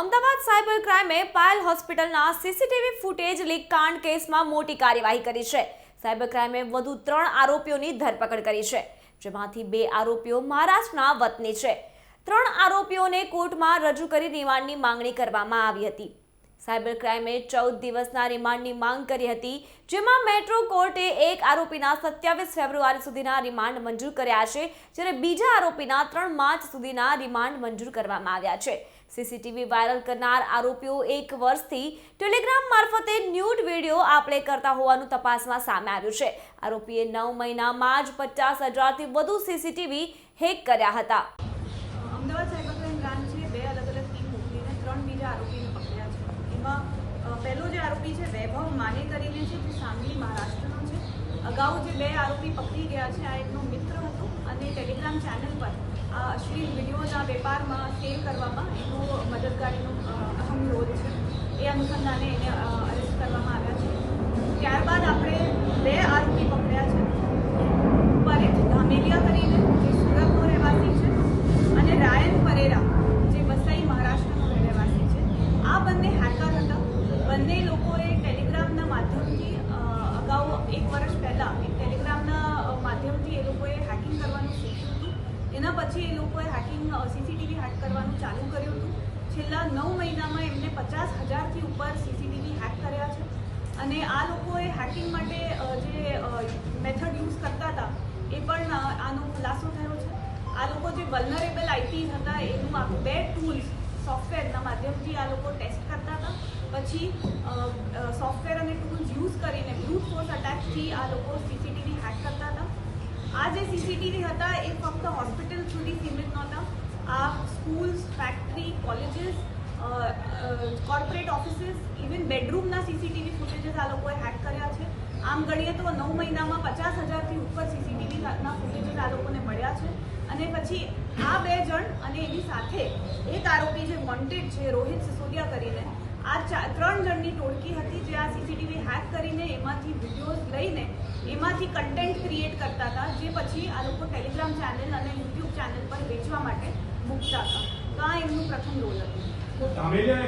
Ahmedabad cyber ક્રાઇમે Payal હોસ્પિટલના CCTV footage leak કાંડ કેસમાં મોટી કાર્યવાહી કરી છે. સાયબર ક્રાઇમે વધુ ત્રણ આરોપીઓની ધરપકડ કરી છે, જેમાંથી બે આરોપીઓ મહારાષ્ટ્રના વતની છે. ત્રણ આરોપીઓને કોર્ટમાં રજૂ કરી રિમાન્ડની માંગણી કરવામાં આવી હતી. સાયબર ક્રાઇમે ચૌદ દિવસના રિમાન્ડની માંગ કરી હતી, જેમાં મેટ્રો કોર્ટે એક આરોપીના સત્યાવીસ ફેબ્રુઆરી સુધીના રિમાન્ડ મંજૂર કર્યા છે, જ્યારે બીજા આરોપીના ત્રણ માર્ચ સુધીના રિમાન્ડ મંજૂર કરવામાં આવ્યા છે. સીસીટીવી વાયરલ કરનાર આરોપીઓ એક વર્ષથી ટેલિગ્રામ મારફતે ન્યૂડ વીડિયો આપલે કરતા હોવાનું તપાસમાં સામે આવ્યું છે. આરોપીએ નવ મહિનામાં જ પચાસ હજારથી વધુ સીસીટીવી હેક કર્યા હતા. અમદાવાદ સાયબર ક્રાઇમ બ્રાન્ચે બે અલગ અલગ ટીમ મોકલીને ત્રણ બીજા આરોપીને પકડ્યા છે. અ, પહેલો જે આરોપી છે વૈભવ માને કરીને છે જે સાંગલી મહારાષ્ટ્રનો છે. અગાઉ જે બે આરોપી પકડી ગયા છે આ એકનો મિત્ર હતો અને ટેલિગ્રામ ચેનલ પર આ અશ્લીલ વિડીયોના વેપારમાં સેલ કરવામાં એનો મદદગારીનો અહમ રોલ છે. એ અનુસંધાને એને અરેસ્ટ કરવામાં આવ્યા છે. ત્યારબાદ આપણે બે આરોપી પકડ્યા છે પરેશ ધામેલિયા કરીને જે સુરતનો રહેવાસી છે અને રાયન પરેરા જે વસઈ મહારાષ્ટ્રનો રહેવાસી છે આ બંને હેકર હતા બંને લોકોએ ટેલિગ્રામના માધ્યમથી અગાઉ એક વર્ષ પહેલાં એક ટેલિગ્રામના માધ્યમથી એ લોકોએ હેકિંગ કરવાનું શીખ્યું હતું. એના પછી એ લોકોએ હેકિંગ સીસીટીવી હેક કરવાનું ચાલુ કર્યું હતું. છેલ્લા નવ મહિનામાં એમને પચાસ હજારથી ઉપર સીસીટીવી હેક કર્યા છે. અને આ લોકોએ હેકિંગ માટે જે મેથડ યુઝ કરતા હતા, એ પણ આનો ખુલાસો થયો છે. આ લોકો જે વલનરેબલ આઈટી હતા, એનું આ બે ટૂલ્સ સોફ્ટવેરના માધ્યમથી આ લોકો ટેસ્ટ કરતા હતા. પછી સોફ્ટવેર અને ટૂલ્સ યુઝ કરીને બ્લૂટ ફોર્સ અટેકથી આ લોકો સીસીટીવી હેક કરતા હતા. આ જે સીસીટીવી હતા એ ફક્ત હોસ્પિટલ સુધી સીમિત નહોતા. આ schools factory colleges corporate offices even બેડરૂમના CCTV footages આ લોકોએ હેક કર્યા છે. આમ ગણીએ તો નવ મહિનામાં પચાસ હજારથી ઉપર સીસીટીવીના ફૂટેજીસ આ લોકોને મળ્યા છે અને પછી આ બે જણ અને એની સાથે એક આરોપી જે વોન્ટેડ છે, રોહિત સિસોદિયા કરીને, આ ત્રણ જણની ટોળકી હતી જે આ સીસીટીવી હેક કરીને એમાંથી વિડીયોઝ લઈને એમાંથી કન્ટેન્ટ ક્રિએટ કરતા હતા, જે પછી આ લોકો ટેલિગ્રામ ચેનલ અને યુટ્યુબ ચેનલ પર વેચવા માટે મૂકતા હતા. તો આ એમનું પ્રથમ રોલ હતું.